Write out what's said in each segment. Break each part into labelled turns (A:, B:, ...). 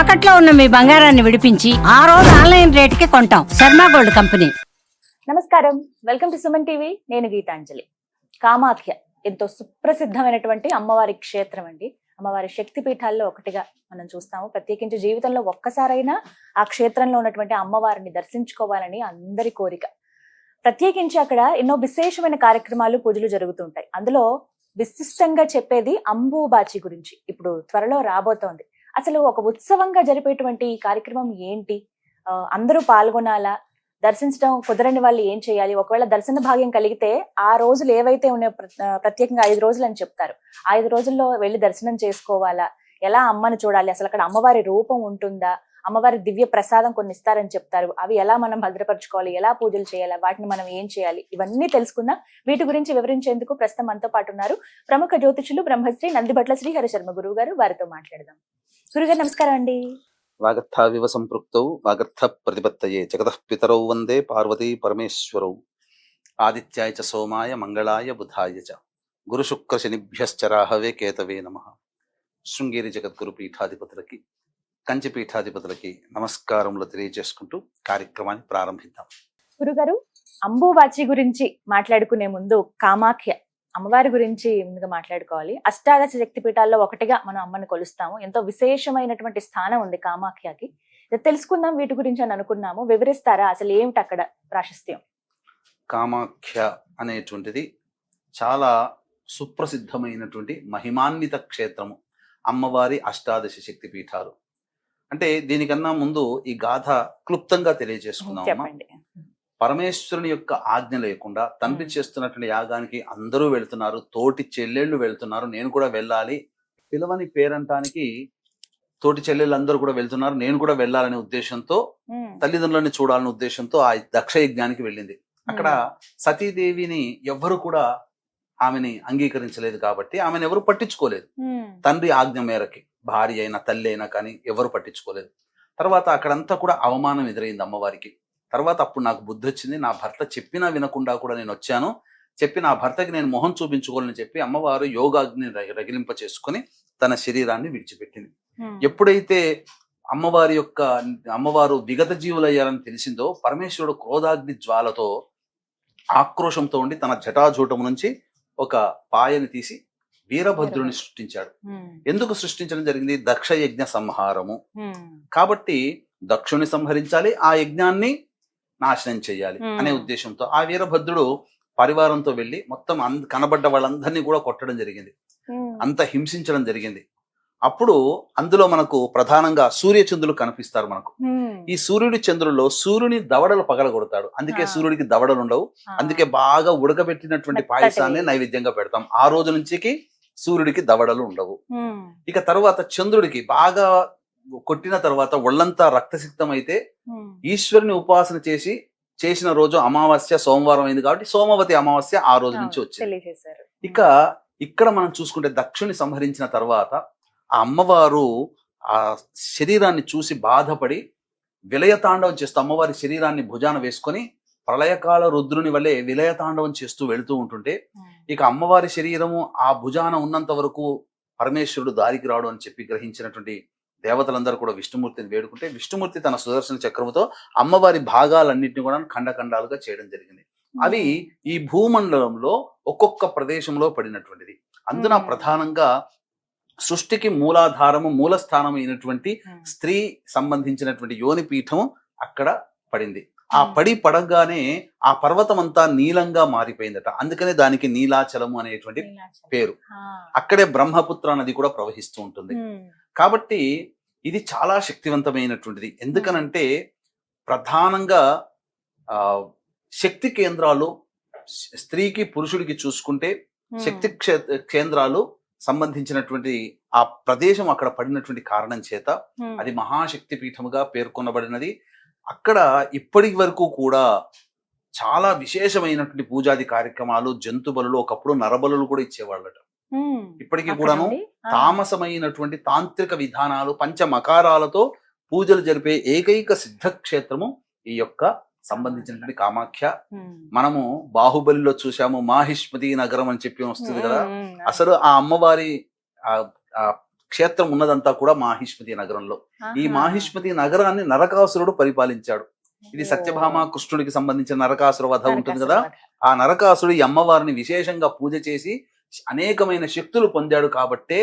A: తాకట్లో ఉన్న మీ బంగారాన్ని విడిపించి ఆ రోజు ఆన్లైన్ రేటుకి కొంటాం. Sharma gold company.
B: నమస్కారం. Welcome to Suman TV. నేను గీతాంజలి. కామాఖ్య ఎంతో సుప్రసిద్ధమైనటువంటి అమ్మవారి క్షేత్రం అండి. అమ్మవారి శక్తి పీఠాల్లో ఒకటిగా మనం చూస్తాము. ప్రత్యేకించి జీవితంలో ఒక్కసారైనా ఆ క్షేత్రంలో ఉన్నటువంటి అమ్మవారిని దర్శించుకోవాలని అందరి కోరిక. ప్రత్యేకించి అక్కడ ఎన్నో విశేషమైన కార్యక్రమాలు పూజలు జరుగుతుంటాయి అందులో విశిష్టంగా చెప్పేది అంబూబాచి గురించి. ఇప్పుడు త్వరలో రాబోతోంది. అసలు ఒక ఉత్సవంగా జరిపేటువంటి ఈ కార్యక్రమం ఏంటి? అందరూ పాల్గొనాలా? దర్శించడం కుదరని వాళ్ళు ఏం చేయాలి? ఒకవేళ దర్శన భాగ్యం కలిగితే ఆ రోజులు ఏవైతే ఉన్నాయో ప్ర- ప్రత్యేకంగా ఐదు రోజులు అని చెప్తారు. ఐదు రోజుల్లో వెళ్ళి దర్శనం చేసుకోవాలా? ఎలా అమ్మని చూడాలి? అసలు అక్కడ అమ్మవారి రూపం ఉంటుందా? అమ్మవారి దివ్య ప్రసాదం కొన్ని ఇస్తారని చెప్తారు. అవి ఎలా మనం భద్రపరచుకోవాలి? ఎలా పూజలు చేయాలి? వాటిని మనం ఏం చేయాలి? ఇవన్నీ తెలుసుకుందాం. వీటి గురించి వివరించేందుకు ప్రస్తుతం మనతో పాటు ఉన్నారు ప్రముఖ జ్యోతిషులు బ్రహ్మశ్రీ నందిభట్ల శ్రీహరి శర్మ గురువు గారు వారితో మాట్లాడదాం. గురుగారు నమస్కారం అండి.
C: వాగర్థావివ సంపృక్తౌ వాగర్థ ప్రతిపత్తయే జగతః పితరౌ వందే పార్వతీ పరమేశ్వరౌ. ఆదిత్యాయ చ సోమాయ మంగళాయ బుధాయ చ. గురు శుక్ర శనిభ్యశ్చరాహవే కేతవే నమ. శృంగేరి జగద్గురు పీఠాధిపతులకి కంచి పీఠాధిపతులకి నమస్కారములు తెలియజేసుకుంటూ కార్యక్రమాన్ని ప్రారంభిద్దాం.
B: గురుగారు అంబుబాచి గురించి మాట్లాడుకునే ముందు కామాఖ్య అమ్మవారి గురించి ముందుగా మాట్లాడుకోవాలి. అష్టాదశ శక్తి పీఠాల్లో ఒకటిగా మనం అమ్మని కొలుస్తాము. ఎంతో విశేషమైనటువంటి స్థానం ఉంది కామాఖ్యకి. తెలుసుకుందాం వీటి గురించి అని అనుకున్నాము. వివరిస్తారా? అసలు ఏమిటి అక్కడ ప్రాశస్త్యం?
C: కామాఖ్య అనేటువంటిది చాలా సుప్రసిద్ధమైనటువంటి మహిమాన్విత క్షేత్రము. అమ్మవారి అష్టాదశ శక్తి పీఠాలు అంటే దీనికన్నా ముందు ఈ గాథ క్లుప్తంగా తెలియజేసుకుందాం పరమేశ్వరుని యొక్క ఆజ్ఞ లేకుండా తండ్రి. చేస్తున్నటువంటి యాగానికి అందరూ వెళ్తున్నారు తోటి చెల్లెళ్ళు వెళ్తున్నారు నేను కూడా వెళ్ళాలి పిలవని పేరంటానికి తోటి చెల్లెళ్ళు అందరూ కూడా వెళ్తున్నారు నేను కూడా వెళ్ళాలనే ఉద్దేశంతో తల్లిదండ్రులని చూడాలనే ఉద్దేశంతో ఆ దక్ష యజ్ఞానికి వెళ్ళింది. అక్కడ సతీదేవిని ఎవ్వరు కూడా ఆమెని అంగీకరించలేదు కాబట్టి ఆమెను ఎవరు పట్టించుకోలేదు. తండ్రి ఆజ్ఞ మేరకి. భార్య అయినా తల్లి అయినా కానీ ఎవరు పట్టించుకోలేదు. తర్వాత అక్కడంతా కూడా అవమానం ఎదురైంది అమ్మవారికి. తర్వాత అప్పుడు నాకు బుద్ధి వచ్చింది నా భర్త చెప్పినా వినకుండా కూడా నేను వచ్చాను. చెప్పి నా భర్తకి నేను మొహం చూపించుకోవాలని చెప్పి అమ్మవారు యోగాగ్ని రగి- రగిలింప చేసుకుని తన శరీరాన్ని విడిచిపెట్టింది. ఎప్పుడైతే అమ్మవారి యొక్క అమ్మవారు విగత జీవులయ్యారని తెలిసిందో పరమేశ్వరుడు క్రోధాగ్ని జ్వాలతో ఆక్రోశంతో ఉండి తన జటాజూటము నుంచి ఒక పాయని తీసి వీరభద్రుని సృష్టించాడు. ఎందుకు సృష్టించడం జరిగింది? దక్ష యజ్ఞ సంహారము కాబట్టి దక్షుని సంహరించాలి ఆ యజ్ఞాన్ని నాశనం చేయాలి. అనే ఉద్దేశంతో ఆ వీరభద్రుడు పరివారంతో వెళ్ళి మొత్తం కనబడ్డ వాళ్ళందరినీ కూడా కొట్టడం జరిగింది. అంత హింసించడం జరిగింది. అప్పుడు అందులో మనకు ప్రధానంగా సూర్యచంద్రులు కనిపిస్తారు మనకు. ఈ సూర్యుడి చంద్రుల్లో సూర్యుని దవడలు పగలగొడతాడు. అందుకే. సూర్యుడికి దవడలు ఉండవు అందుకే బాగా ఉడకబెట్టినటువంటి. పాయసాన్ని నైవేద్యంగా పెడతాం. ఆ రోజు నుంచికి సూర్యుడికి దవడలు ఉండవు. ఇక తరువాత చంద్రుడికి బాగా కొట్టిన తర్వాత ఒళ్ళంతా రక్తసిక్తం అయితే ఈశ్వరుని ఉపాసన చేసి చేసిన రోజు అమావాస్య సోమవారం అయింది కాబట్టి సోమవతి అమావాస్య ఆ రోజు నుంచి వచ్చింది. ఇక ఇక్కడ మనం చూసుకుంటే దక్షుని సంహరించిన తర్వాత ఆ అమ్మవారు ఆ శరీరాన్ని చూసి బాధపడి విలయతాండవం చేస్తూ అమ్మవారి శరీరాన్ని భుజాన వేసుకొని ప్రళయకాల రుద్రుని వల్లే విలయతాండవం చేస్తూ వెళుతూ ఉంటుంటే ఇక అమ్మవారి శరీరము ఆ భుజాన ఉన్నంత వరకు పరమేశ్వరుడు దారికి రాడు అని చెప్పి గ్రహించినటువంటి దేవతలందరూ కూడా విష్ణుమూర్తిని వేడుకుంటే విష్ణుమూర్తి తన సుదర్శన చక్రముతో అమ్మవారి భాగాలన్నింటినీ కూడా ఖండఖండాలుగా చేయడం జరిగింది. అవి ఈ భూమండలంలో ఒక్కొక్క ప్రదేశంలో పడినటువంటిది. అందున. ప్రధానంగా సృష్టికి మూలాధారము మూలస్థానం అయినటువంటి
B: ఉమ్,
C: స్త్రీ సంబంధించినటువంటి యోని పీఠం అక్కడ పడింది. ఆ. పడి పడగానే ఆ పర్వతం అంతా నీలంగా మారిపోయిందట. అందుకనే దానికి నీలాచలము అనేటువంటి. పేరు. అక్కడే బ్రహ్మపుత్ర నది కూడా ప్రవహిస్తూ ఉంటుంది. కాబట్టి ఇది చాలా శక్తివంతమైనటువంటిది. ఎందుకనంటే ప్రధానంగా ఆ శక్తి కేంద్రాలు స్త్రీకి పురుషుడికి చూసుకుంటే శక్తి కేంద్రాలు సంబంధించినటువంటి ఆ ప్రదేశం అక్కడ పడినటువంటి కారణం చేత అది మహాశక్తి పీఠముగా పేర్కొనబడినది. అక్కడ ఇప్పటి వరకు కూడా చాలా విశేషమైనటువంటి పూజాది కార్యక్రమాలు జంతు బలులు ఒకప్పుడు నరబలులు కూడా ఇచ్చేవాళ్ళట. ఇప్పటికీ కూడాను తామసమైనటువంటి తాంత్రిక విధానాలు పంచమకారాలతో పూజలు జరిపే ఏకైక సిద్ధక్షేత్రము ఈ యొక్క సంబంధించినటువంటి కామాఖ్య. మనము బాహుబలిలో చూసాము మాహిష్మతి నగరం అని చెప్పి వస్తుంది కదా. అసలు ఆ అమ్మవారి క్షేత్రం ఉన్నదంతా కూడా మాహిష్మతి నగరంలో ఈ. మాహిష్మతి నగరాన్ని నరకాసురుడు పరిపాలించాడు ఇది. సత్యభామ కృష్ణుడికి సంబంధించిన నరకాసుర వధ ఉంటుంది కదా. ఆ నరకాసుడు ఈ అమ్మవారిని విశేషంగా పూజ చేసి అనేకమైన శక్తులు పొందాడు కాబట్టే.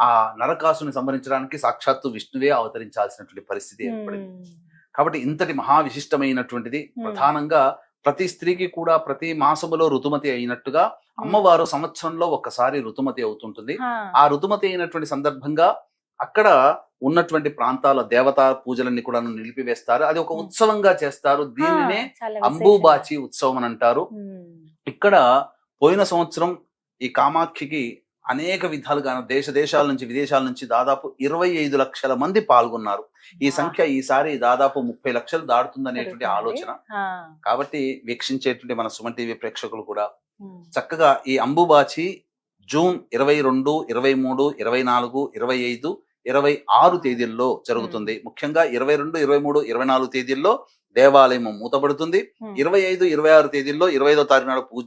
C: ఆ నరకాసుని సంహరించడానికి సాక్షాత్తు విష్ణువే అవతరించాల్సినటువంటి పరిస్థితి ఏర్పడింది. కాబట్టి ఇంతటి మహా విశిష్టమైనటువంటిది. ప్రధానంగా ప్రతి స్త్రీకి కూడా ప్రతి మాసములో ఋతుమతి అయినట్టుగా అమ్మవారు సంవత్సరంలో ఒక్కసారి ఋతుమతి అవుతుంటుంది
B: ఆ.
C: ఋతుమతి అయినటువంటి సందర్భంగా అక్కడ ఉన్నటువంటి ప్రాంతాల దేవతా పూజలన్నీ కూడా నిలిపివేస్తారు అది ఒక. ఉత్సవంగా చేస్తారు దీనినే. అంబుబాచి ఉత్సవం అని అంటారు. ఇక్కడ పోయిన సంవత్సరం ఈ కామాఖ్యకి అనేక విధాలుగా దేశ దేశాల నుంచి విదేశాల నుంచి దాదాపు ఇరవై ఐదు లక్షల మంది పాల్గొన్నారు ఈ. సంఖ్య ఈసారి దాదాపు ముప్పై లక్షలు దాటుతుందనేటువంటి
B: జరుగుతుంది.
C: ఆలోచన. కాబట్టి వీక్షించేటువంటి మన సుమన్ టీవీ ప్రేక్షకులు కూడా. చక్కగా ఈ అంబుబాచి జూన్ ఇరవై రెండు ఇరవై మూడు ఇరవై నాలుగు ఇరవై ఐదు ఇరవై ఆరు తేదీల్లో జరుగుతుంది ముఖ్యంగా ఇరవై రెండు ఇరవై మూడు ఇరవై నాలుగు తేదీల్లో దేవాలయం మూతపడుతుంది. ఇరవై ఐదు ఇరవై ఆరు తేదీల్లో ఇరవై ఐదో తారీఖు నాడు పూజ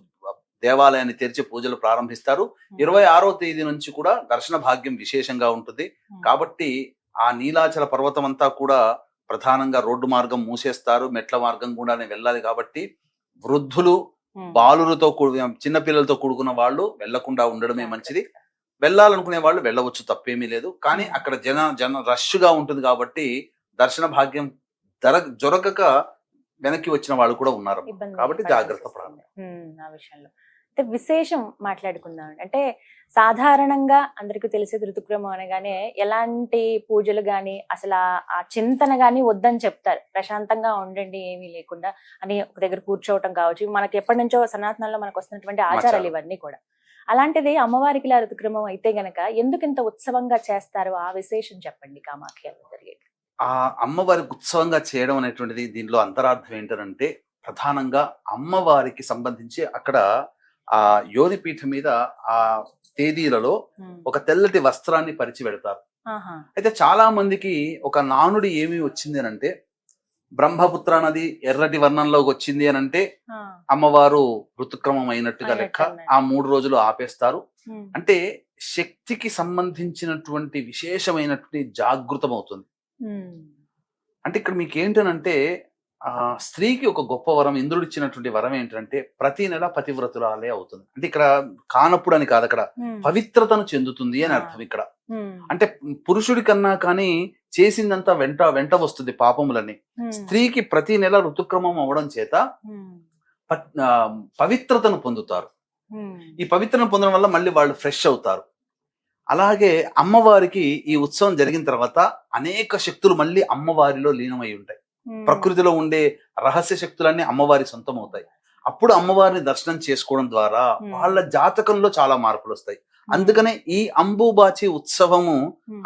C: దేవాలయాన్ని తెరిచి పూజలు ప్రారంభిస్తారు. ఇరవై ఆరో తేదీ నుంచి కూడా దర్శన భాగ్యం విశేషంగా ఉంటుంది. కాబట్టి ఆ నీలాచల పర్వతం అంతా కూడా ప్రధానంగా రోడ్డు మార్గం మూసేస్తారు మెట్ల మార్గం గుండానే వెళ్ళాలి కాబట్టి వృద్ధులు. బాలులతో కూడి చిన్న పిల్లలతో కూడుకున్న వాళ్ళు వెళ్ళకుండా ఉండడమే మంచిది వెళ్ళాలనుకునే వాళ్ళు వెళ్ళవచ్చు తప్పేమీ లేదు కానీ. అక్కడ జన జన రష్గా ఉంటుంది కాబట్టి దర్శన భాగ్యం దర దొరకక వెనక్కి వచ్చిన వాళ్ళు కూడా ఉన్నారు కాబట్టి జాగ్రత్త. పడాలి
B: ఆ విషయంలో అయితే విశేషం మాట్లాడుకుందాం. అంటే సాధారణంగా అందరికీ తెలిసేది ఋతుక్రమం అనగానే ఎలాంటి పూజలు గాని అసలు ఆ- చింతన గాని వద్దని చెప్తారు. ప్రశాంతంగా ఉండండి ఏమీ లేకుండా అని ఒక దగ్గర కూర్చోవటం కావచ్చు. మనకి ఎప్పటి నుంచో సనాతనంలో మనకు వస్తున్నటువంటి ఆచారాలు
C: ఆచారం.
B: ఇవన్నీ కూడా. అలాంటిది అమ్మవారికి ఇలా ఋతుక్రమం అయితే గనక ఎందుకు ఇంత ఉత్సవంగా చేస్తారు ఆ విశేషం చెప్పండి కామాఖ్యలో జరిగేది.
C: ఆ అమ్మవారి ఉత్సవంగా చేయడం అనేటువంటిది దీనిలో అంతరార్థం ఏంటంటే ప్రధానంగా అమ్మవారికి సంబంధించి అక్కడ ఆ యోని పీఠ మీద ఆ తేదీలలో. ఒక తెల్లటి వస్త్రాన్ని పరిచి పెడతారు. అయితే చాలా మందికి ఒక నానుడి ఏమి వచ్చింది అని అంటే బ్రహ్మపుత్ర నది ఎర్రటి వర్ణంలోకి వచ్చింది అని అంటే. అమ్మవారు ఋతుక్రమం అయినట్టుగా లెక్క. ఆ మూడు రోజులు ఆపేస్తారు. అంటే శక్తికి సంబంధించినటువంటి విశేషమైనటువంటి జాగృతం అవుతుంది. అంటే ఇక్కడ మీకు ఏంటనంటే స్త్రీకి ఒక గొప్ప వరం ఇంద్రుడు ఇచ్చినటువంటి వరం ఏంటంటే ప్రతి నెల పతివ్రతురాలే అవుతుంది అంటే ఇక్కడ కానప్పుడు అని కాదు అక్కడ. పవిత్రతను చెందుతుంది అని. అర్థం ఇక్కడ. అంటే పురుషుడి కన్నా కానీ చేసిందంతా వెంట వెంట వస్తుంది పాపములని. స్త్రీకి ప్రతి నెల ఋతుక్రమం అవడం చేత పవిత్రతను పొందుతారు. ఈ పవిత్రను పొందడం వల్ల మళ్ళీ వాళ్ళు ఫ్రెష్ అవుతారు అలాగే అమ్మవారికి ఈ ఉత్సవం జరిగిన తర్వాత అనేక శక్తులు మళ్ళీ అమ్మవారిలో లీనమై ఉంటాయి. ప్రకృతిలో ఉండే రహస్య శక్తులన్నీ అమ్మవారి సొంతం అవుతాయి అప్పుడు అమ్మవారిని దర్శనం చేసుకోవడం ద్వారా. వాళ్ళ జాతకంలో చాలా మార్పులు వస్తాయి. అందుకనే ఈ అంబుబాచి ఉత్సవము.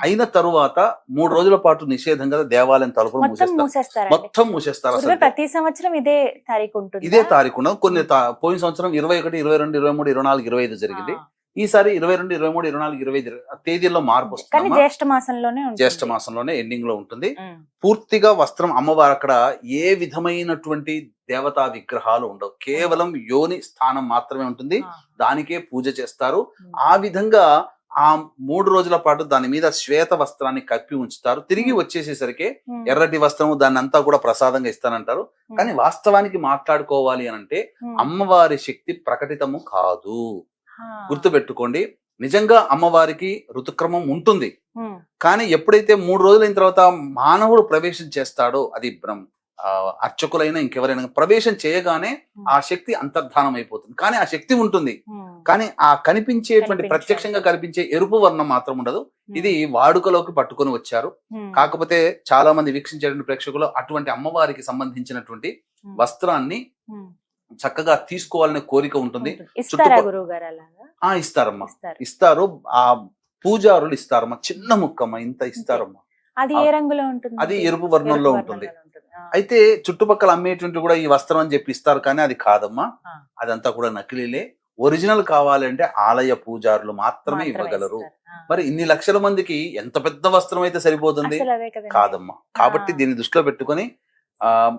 C: అయిన తరువాత మూడు రోజుల పాటు నిషేధంగా దేవాలయం తలుపులు
B: మొత్తం
C: మూసేస్తారు మొత్తం మూసేస్తారు అసలు
B: ప్రతి సంవత్సరం ఇదే తారీఖు ఉంటుంది
C: ఇదే తారీఖు. కొన్ని పోయిన సంవత్సరం ఇరవై ఒకటి ఇరవై రెండు ఇరవై మూడు ఇరవై నాలుగు ఇరవై ఐదు జరిగింది ఈసారి ఇరవై రెండు ఇరవై మూడు ఇరవై నాలుగు ఇరవై తేదీల్లో మార్పు వస్తుంది
B: జ్యేష్ఠ మాసంలోనే
C: జ్యేష్ఠ మాసంలోనే ఎండింగ్లో ఉంటుంది. పూర్తిగా వస్త్రం అమ్మవారు అక్కడ ఏ విధమైనటువంటి దేవతా విగ్రహాలు ఉండవు కేవలం యోని స్థానం మాత్రమే ఉంటుంది. దానికే పూజ చేస్తారు. ఆ విధంగా ఆ మూడు రోజుల పాటు దాని మీద శ్వేత వస్త్రాన్ని కప్పి ఉంచుతారు తిరిగి వచ్చేసేసరికి. ఎర్రటి వస్త్రము దాన్ని అంతా కూడా ప్రసాదంగా ఇస్తానంటారు. కానీ వాస్తవానికి మాట్లాడుకోవాలి అని అంటే. అమ్మవారి శక్తి ప్రకటితము కాదు. గుర్తుపెట్టుకోండి నిజంగా అమ్మవారికి ఋతుక్రమం ఉంటుంది. కానీ ఎప్పుడైతే మూడు రోజులైన తర్వాత మానవుడు ప్రవేశం చేస్తాడో అది బ్రహ్మ అర్చకులైనా ఇంకెవరైనా ప్రవేశం చేయగానే ఆ శక్తి అంతర్ధానం అయిపోతుంది కానీ ఆ శక్తి ఉంటుంది. కానీ ఆ కనిపించేటువంటి
B: కనిపించే
C: ప్రత్యక్షంగా. కనిపించే ఎరుపు వర్ణం మాత్రం ఉండదు. ఇది వాడుకలోకి పట్టుకొని వచ్చారు. కాకపోతే చాలా మంది వీక్షించేటువంటి ప్రేక్షకులు అటువంటి అమ్మవారికి సంబంధించినటువంటి. వస్త్రాన్ని. చక్కగా తీసుకోవాలనే కోరిక ఉంటుంది. ఆ ఇస్తారమ్మా.
B: ఇస్తారు.
C: ఆ పూజారులు ఇస్తారమ్మా. చిన్న ముక్కమ్మ ఇంత ఇస్తారమ్మా.
B: అది ఏ రంగులో ఉంటుంది?
C: అది ఎరుపు వర్ణంలో ఉంటుంది. అయితే చుట్టుపక్కల అమ్మేటువంటి కూడా ఈ వస్త్రం అని చెప్పి ఇస్తారు కానీ అది కాదమ్మా. అదంతా కూడా నకిలీలే. ఒరిజినల్ కావాలంటే ఆలయ పూజారులు మాత్రమే ఇవ్వగలరు. మరి ఇన్ని లక్షల మందికి ఎంత పెద్ద వస్త్రం అయితే సరిపోతుంది. కాదమ్మా. కాబట్టి. దీన్ని దృష్టిలో పెట్టుకొని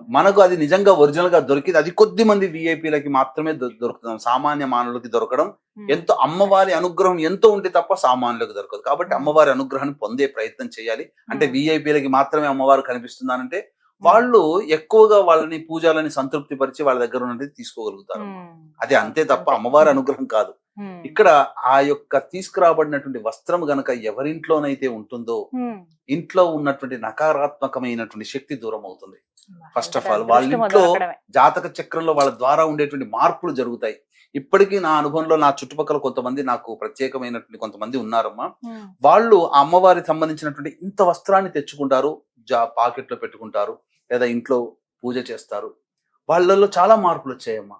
C: మనకు అది నిజంగా ఒరిజినల్గా దొరికింది అది కొద్ది మంది విఐపీలకి మాత్రమే దొరుకుతుంది సామాన్య మానవులకి దొరకడం. ఎంతో అమ్మవారి అనుగ్రహం ఎంతో ఉంటే తప్ప సామాన్యులకు దొరకదు. కాబట్టి అమ్మవారి అనుగ్రహాన్ని పొందే ప్రయత్నం చేయాలి. అంటే విఐపీలకి మాత్రమే అమ్మవారు కనిపిస్తుందానంటే వాళ్ళు ఎక్కువగా వాళ్ళని పూజలని సంతృప్తి పరిచి వాళ్ళ దగ్గర ఉన్నది తీసుకోగలుగుతారు. అది అంతే తప్ప అమ్మవారి అనుగ్రహం కాదు. ఇక్కడ ఆ యొక్క తీసుకురాబడినటువంటి వస్త్రం గనక ఎవరింట్లోనైతే ఉంటుందో ఇంట్లో ఉన్నటువంటి నకారాత్మకమైనటువంటి శక్తి దూరం అవుతుంది First of all, వాళ్ళ ఇంట్లో జాతక చక్రంలో వాళ్ళ ద్వారా ఉండేటువంటి మార్పులు జరుగుతాయి. ఇప్పటికీ నా అనుభవంలో నా చుట్టుపక్కల కొంతమంది నాకు ప్రత్యేకమైనటువంటి కొంతమంది ఉన్నారమ్మా. వాళ్ళు ఆ అమ్మవారికి సంబంధించినటువంటి ఇంత వస్త్రాన్ని తెచ్చుకుంటారు జా పాకెట్లో పెట్టుకుంటారు లేదా ఇంట్లో పూజ చేస్తారు. వాళ్ళల్లో చాలా మార్పులు వచ్చాయమ్మా.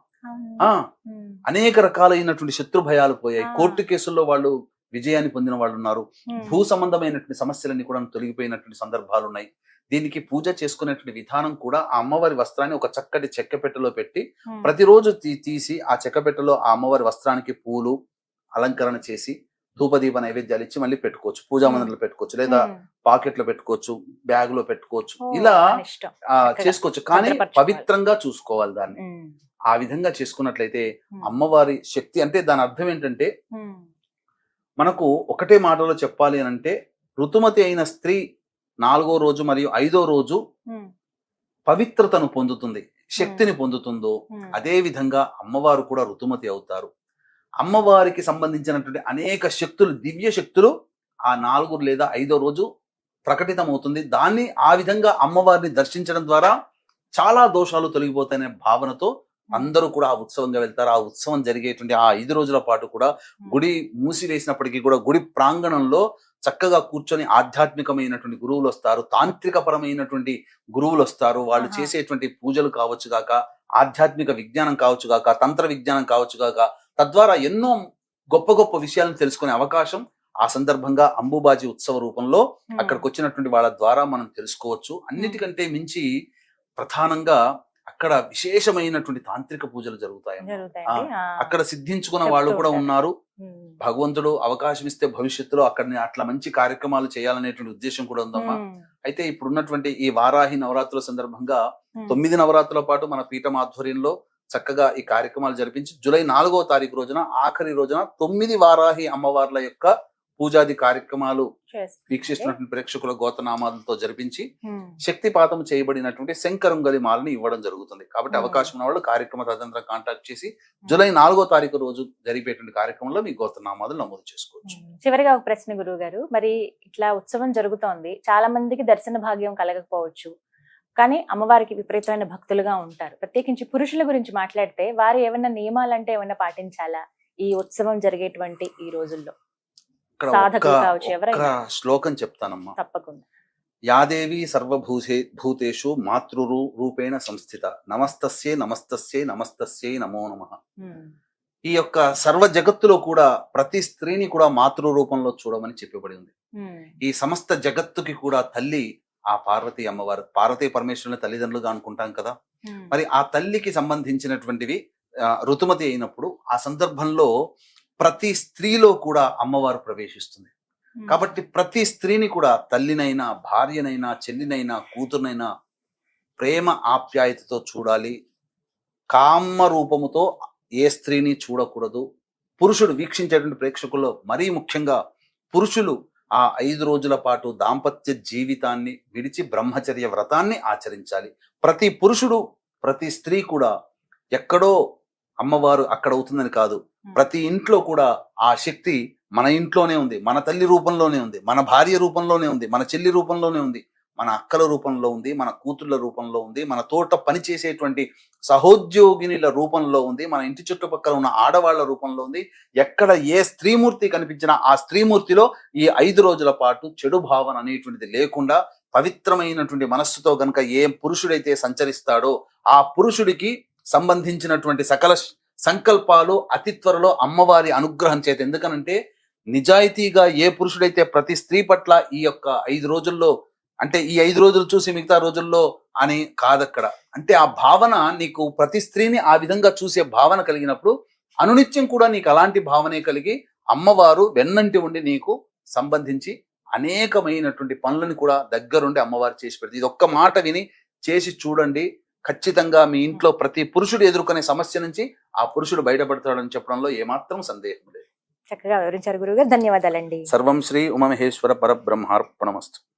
C: అనేక రకాలైనటువంటి శత్రు భయాలు పోయాయి. కోర్టు కేసుల్లో వాళ్ళు విజయాన్ని పొందిన వాళ్ళు ఉన్నారు భూ సంబంధమైనటువంటి సమస్యలన్నీ కూడా తొలగిపోయినటువంటి సందర్భాలు ఉన్నాయి దీనికి పూజ చేసుకునేటువంటి విధానం కూడా ఆ అమ్మవారి వస్త్రాన్ని ఒక చక్కటి చెక్క పెట్టెలో పెట్టి ప్రతిరోజు తీసి ఆ చెక్క పెట్టెలో ఆ అమ్మవారి వస్త్రానికి పూలు అలంకరణ చేసి ధూపదీప నైవేద్యాలు ఇచ్చి మళ్ళీ పెట్టుకోవచ్చు. పూజా మందిరంలో పెట్టుకోవచ్చు. లేదా పాకెట్లో పెట్టుకోవచ్చు. బ్యాగ్లో పెట్టుకోవచ్చు ఇలా చేసుకోవచ్చు. కానీ. పవిత్రంగా చూసుకోవాలి దాన్ని. ఆ విధంగా చేసుకున్నట్లయితే అమ్మవారి శక్తి అంటే దాని అర్థం ఏంటంటే మనకు ఒకటే మాటలో చెప్పాలి అని అంటే ఋతుమతి అయిన స్త్రీ నాలుగో రోజు మరియు ఐదో రోజు పవిత్రతను పొందుతుంది శక్తిని పొందుతుందో అదే విధంగా అమ్మవారు కూడా ఋతుమతి అవుతారు. అమ్మవారికి సంబంధించినటువంటి అనేక శక్తులు దివ్య శక్తులు ఆ నాలుగు లేదా ఐదో రోజు ప్రకటితమవుతుంది. దాన్ని ఆ విధంగా అమ్మవారిని దర్శించడం ద్వారా చాలా దోషాలు తొలగిపోతాయనే భావనతో అందరూ కూడా ఆ ఉత్సవంగా వెళ్తారు. ఆ ఉత్సవం జరిగేటువంటి ఆ ఐదు రోజుల పాటు కూడా గుడి మూసివేసినప్పటికీ కూడా గుడి ప్రాంగణంలో చక్కగా కూర్చొని ఆధ్యాత్మికమైనటువంటి గురువులు వస్తారు. తాంత్రిక పరమైనటువంటి గురువులు వస్తారు. వాళ్ళు. చేసేటువంటి పూజలు కావచ్చు గాక ఆధ్యాత్మిక విజ్ఞానం కావచ్చు గాక తంత్ర విజ్ఞానం కావచ్చు గాక తద్వారా ఎన్నో గొప్ప గొప్ప విషయాలను తెలుసుకునే అవకాశం ఆ సందర్భంగా అంబుబాజీ ఉత్సవ రూపంలో అక్కడికి వచ్చినటువంటి వాళ్ళ ద్వారా మనం తెలుసుకోవచ్చు. అన్నిటికంటే మించి ప్రధానంగా అక్కడ విశేషమైనటువంటి తాంత్రిక పూజలు జరుగుతాయి. అక్కడ సిద్ధించుకున్న వాళ్ళు కూడా ఉన్నారు. భగవంతుడు అవకాశం ఇస్తే భవిష్యత్తులో అక్కడ అట్లా మంచి కార్యక్రమాలు చేయాలనేటువంటి ఉద్దేశం కూడా ఉందమ్మా. అయితే ఇప్పుడు ఉన్నటువంటి ఈ వారాహి నవరాత్రుల సందర్భంగా. తొమ్మిది నవరాత్రుల పాటు మన పీఠం ఆధ్వర్యంలో చక్కగా ఈ కార్యక్రమాలు జరిపించి జూలై నాలుగో తారీఖు రోజున ఆఖరి రోజున తొమ్మిది వారాహి అమ్మవార్ల యొక్క పూజాది కార్యక్రమాలు. వీక్షిస్తున్నటువంటి ప్రేక్షకుల గోతనామాలతో జరిపించి. శక్తిపాతం చేయబడినటువంటి శంకరంగలి మాలని ఇవ్వడం జరుగుతుంది కాబట్టి. అవకాశం ఉన్న వాళ్ళు కార్యక్రమ తదనంతరం కాంటాక్ట్ చేసి జూలై నాలుగో తారీఖు రోజు జరిపేటువంటి కార్యక్రమంలో మీ గోత్రనామాలు నమోదు చేసుకోవచ్చు.
B: చివరిగా ఒక ప్రశ్న గురువు గారు మరి ఇట్లా ఉత్సవం జరుగుతోంది చాలా మందికి దర్శన భాగ్యం కలగకపోవచ్చు కానీ అమ్మవారికి విపరీతమైన భక్తులుగా ఉంటారు ప్రత్యేకించి పురుషుల గురించి మాట్లాడితే వారు ఏమైనా నియమాలంటే ఏమైనా పాటించాలా ఈ ఉత్సవం జరిగేటువంటి ఈ రోజుల్లో సాధకులు
C: ఒక్క-
B: కావచ్చు, ఎవరైనా.
C: ఒక్క శ్లోకం చెప్తానమ్మా
B: తప్పకుండా
C: యాదేవి సర్వభూషే భూతేషు మాతృరు రూపేణ సంస్థిత నమస్తస్యే నమస్తస్యే నమస్తస్యే నమో నమ. ఈ యొక్క సర్వ జగత్తులో కూడా ప్రతి స్త్రీని కూడా మాతృ రూపంలో చూడమని చెప్పబడి ఉంది. ఈ సమస్త జగత్తుకి కూడా తల్లి ఆ పార్వతి అమ్మవారు పార్వతీ పరమేశ్వరుని తల్లిదండ్రులుగా అనుకుంటాం కదా. మరి ఆ తల్లికి సంబంధించినటువంటివి ఆ, ఋతుమతి అయినప్పుడు ఆ సందర్భంలో ప్రతి స్త్రీలో కూడా అమ్మవారు ప్రవేశిస్తుంది. కాబట్టి ప్రతి స్త్రీని కూడా తల్లినైనా భార్యనైనా చెల్లినైనా కూతురునైనా ప్రేమ ఆప్యాయతతో చూడాలి. కామ రూపముతో ఏ స్త్రీని చూడకూడదు. పురుషుడు వీక్షించేటువంటి ప్రేక్షకుల్లో మరీ ముఖ్యంగా పురుషులు ఆ ఐదు రోజుల పాటు దాంపత్య జీవితాన్ని విడిచి బ్రహ్మచర్య వ్రతాన్ని ఆచరించాలి. ప్రతి పురుషుడు ప్రతి స్త్రీ కూడా ఎక్కడో అమ్మవారు అక్కడ అవుతుందని కాదు ప్రతి ఇంట్లో కూడా ఆ శక్తి మన ఇంట్లోనే ఉంది. మన తల్లి రూపంలోనే ఉంది. మన భార్య రూపంలోనే ఉంది. మన చెల్లి రూపంలోనే ఉంది. మన అక్కల రూపంలో ఉంది. మన కూతుళ్ళ రూపంలో ఉంది. మన తోట పనిచేసేటువంటి సహోద్యోగినిల రూపంలో ఉంది. మన ఇంటి చుట్టుపక్కల ఉన్న ఆడవాళ్ళ రూపంలో ఉంది. ఎక్కడ ఏ స్త్రీమూర్తి కనిపించినా ఆ స్త్రీమూర్తిలో ఈ ఐదు రోజుల పాటు చెడు భావన అనేటువంటిది లేకుండా పవిత్రమైనటువంటి మనస్సుతో గనుక ఏ పురుషుడైతే సంచరిస్తాడో ఆ పురుషుడికి సంబంధించినటువంటి సకల సంకల్పాలు అతి త్వరలో అమ్మవారి అనుగ్రహం చేత. ఎందుకనంటే నిజాయితీగా ఏ పురుషుడైతే ప్రతి స్త్రీ పట్ల ఈ యొక్క ఐదు రోజుల్లో అంటే ఈ ఐదు రోజులు చూసి మిగతా రోజుల్లో అని కాదక్కడ. అంటే ఆ భావన నీకు ప్రతి స్త్రీని ఆ విధంగా చూసే భావన కలిగినప్పుడు అనునిత్యం కూడా నీకు అలాంటి భావనే కలిగి అమ్మవారు వెన్నంటి ఉండి నీకు సంబంధించి అనేకమైనటువంటి పనులను కూడా దగ్గరుండి అమ్మవారు చేసి పెడుతుంది. ఇది ఒక్క మాట విని చేసి చూడండి. ఖచ్చితంగా మీ ఇంట్లో ప్రతి పురుషుడు ఎదుర్కొనే సమస్య నుంచి ఆ పురుషుడు బయటపడతాడని చెప్పడంలో ఏమాత్రం సందేహం లేదు.
B: చక్కగా వివరించారు గురుగారు ధన్యవాదాలండి.
C: సర్వం శ్రీ ఉమమహేశ్వర పరబ్రహ్మార్పణమస్తు.